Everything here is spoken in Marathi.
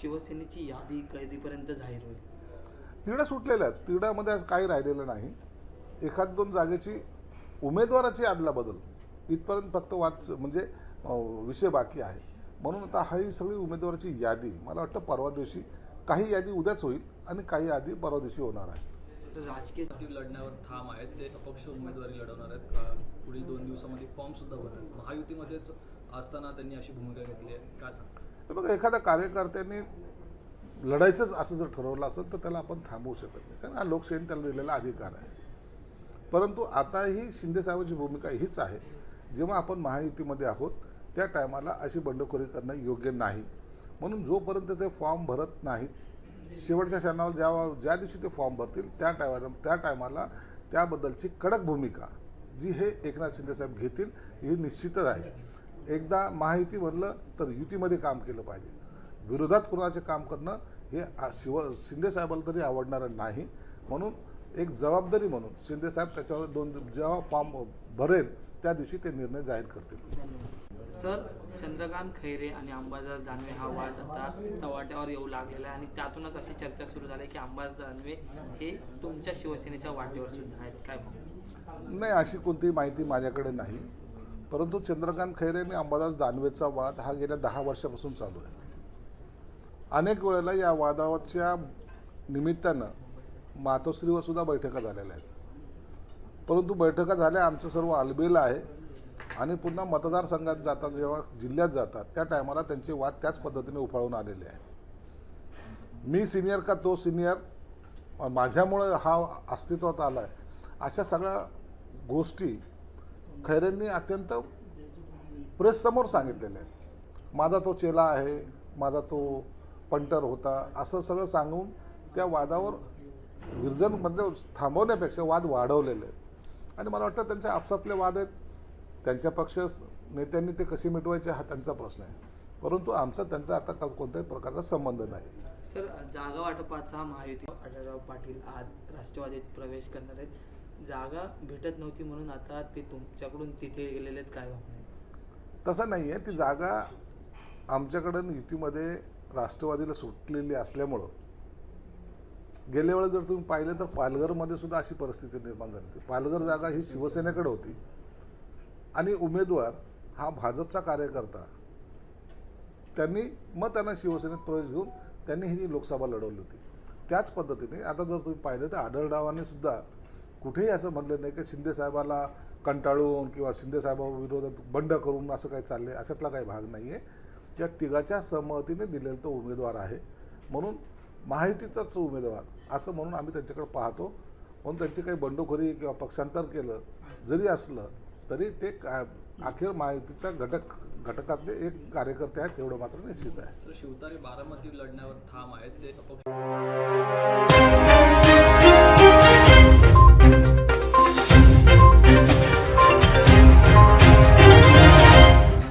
शिवसेनेची यादी कधीपर्यंत जाहीर होईल. तिढ्या सुटलेल्या आहेत. तिढ्यामध्ये आज काही राहिलेलं नाही. एखाद दोन जागेची उमेदवाराची आदला बदल. इथपर्यंत फक्त वाद म्हणजे विषय बाकी आहे. म्हणून आता हा ही सगळी उमेदवाराची यादी मला वाटतं परवा दिवशी काही यादी उद्याच होईल आणि काही यादी परवा दिवशी होणार आहे. राजकीय ती लढण्यावर ठाम आहेत. ते अपक्ष उमेदवारी लढवणार आहेत. का पुढील दोन दिवसामध्ये फॉर्म सुद्धा भरतात महायुतीमध्येच असताना त्यांनी अशी भूमिका घेतली आहे. काय सांगता? तर बघा एखाद्या कार्यकर्त्यांनी लढायचंच असं जर ठरवलं असेल तर त्याला आपण थांबवू शकत नाही. कारण हा लोकशाहीने त्याला दिलेला अधिकार आहे. परंतु आता ही शिंदेसाहेबांची भूमिका हीच आहे. जेव्हा आपण महायुतीमध्ये आहोत त्या टायमाला अशी बंडखोरी करणं योग्य नाही. म्हणून जोपर्यंत ते फॉर्म भरत नाहीत शेवटच्या क्षणाला ज्या ज्या दिवशी ते फॉर्म भरतील त्या टायमाला त्या टायमाला त्याबद्दलची कडक भूमिका जी हे एकनाथ शिंदेसाहेब घेतील ही निश्चितच आहे. एकदा महायुती म्हणलं तर युतीमध्ये काम केलं पाहिजे. विरोधात कुणाचे काम करणं हे शिव शिंदेसाहेबाला तरी आवडणारं नाही. म्हणून एक जबाबदारी म्हणून शिंदेसाहेब त्याच्यावर दोन जेव्हा फॉर्म भरेल त्या दिवशी ते निर्णय जाहीर करतील. सर चंद्रकांत खैरे आणि अंबादास दानवे हा वाद आता चव्हाट्यावर येऊ लागलेला आहे आणि त्यातूनच अशी चर्चा सुरू झाली की अंबादास दानवे हे तुमच्या शिवसेनेच्या वाटेवर सुद्धा आहेत. काय नाही अशी कोणतीही माहिती माझ्याकडे नाही. परंतु चंद्रकांत खैरे आणि अंबादास दानवेचा वाद हा गेल्या दहा वर्षापासून चालू आहे. अनेक वेळेला या वादाच्या निमित्तानं मातोश्रीवर सुद्धा बैठका झालेल्या आहेत. परंतु बैठका झाल्या आमचं सर्व अलबेला आहे आणि पुन्हा मतदारसंघात जातात जेव्हा जिल्ह्यात जातात त्या टायमाला त्यांचे वाद त्याच पद्धतीने उफाळून आलेले आहे मी सिनियर का तो सिनियर माझ्यामुळे हा अस्तित्वात आला आहे अशा सगळ्या गोष्टी खैरेंनी अत्यंत प्रेससमोर सांगितलेलं आहे. माझा तो चेला आहे माझा तो पंटर होता असं सगळं सांगून त्या वादावर विरजन म्हणजे थांबवण्यापेक्षा वाद वाढवलेले आहेत. आणि मला वाटतं त्यांच्या आपसातले वाद आहेत. त्यांच्या पक्ष नेत्यांनी ते कसे मिटवायचे हा त्यांचा प्रश्न आहे. परंतु आमचा त्यांचा आता का- कोणत्याही प्रकारचा संबंध नाही. सर जागा वाटपाचा महायुती आढळराव पाटील आज राष्ट्रवादीत प्रवेश करणार आहेत. जागा भेटत नव्हती म्हणून आता ते तुमच्याकडून तिथे गेलेले आहेत काय तसं नाही आहे ती जागा आमच्याकडं युतीमध्ये राष्ट्रवादीला सुटलेली असल्यामुळं गेल्या वेळेस जर तुम्ही पाहिलं तर पालघरमध्ये सुद्धा अशी परिस्थिती निर्माण झाली होती. पालघर जागा ही शिवसेनेकडे होती. आणि उमेदवार हा भाजपचा कार्यकर्ता. त्यांनी मग त्यांना शिवसेनेत प्रवेश घेऊन त्यांनी ही लोकसभा लढवली होती. त्याच पद्धतीने आता जर तुम्ही पाहिलं तर आढळरावांनी सुद्धा कुठेही असं म्हटलं नाही की शिंदेसाहेबाला कंटाळून किंवा शिंदेसाहेबाविरोधात बंड करून असं काही चाललंय अशातला काही भाग नाही आहे त्या तिघाच्या सहमतीने दिलेला तो उमेदवार आहे. म्हणून महायुतीचाच उमेदवार असं म्हणून आम्ही त्यांच्याकडे पाहतो. म्हणून त्यांची काही बंडखोरी किंवा पक्षांतर केलं जरी असलं तरी ते का अखेर महायुतीच्या घटक घटकातले एक कार्यकर्ते आहेत तेवढं मात्र निश्चित आहे. शिवतारे बारामती लढण्यावर ठाम आहेत ते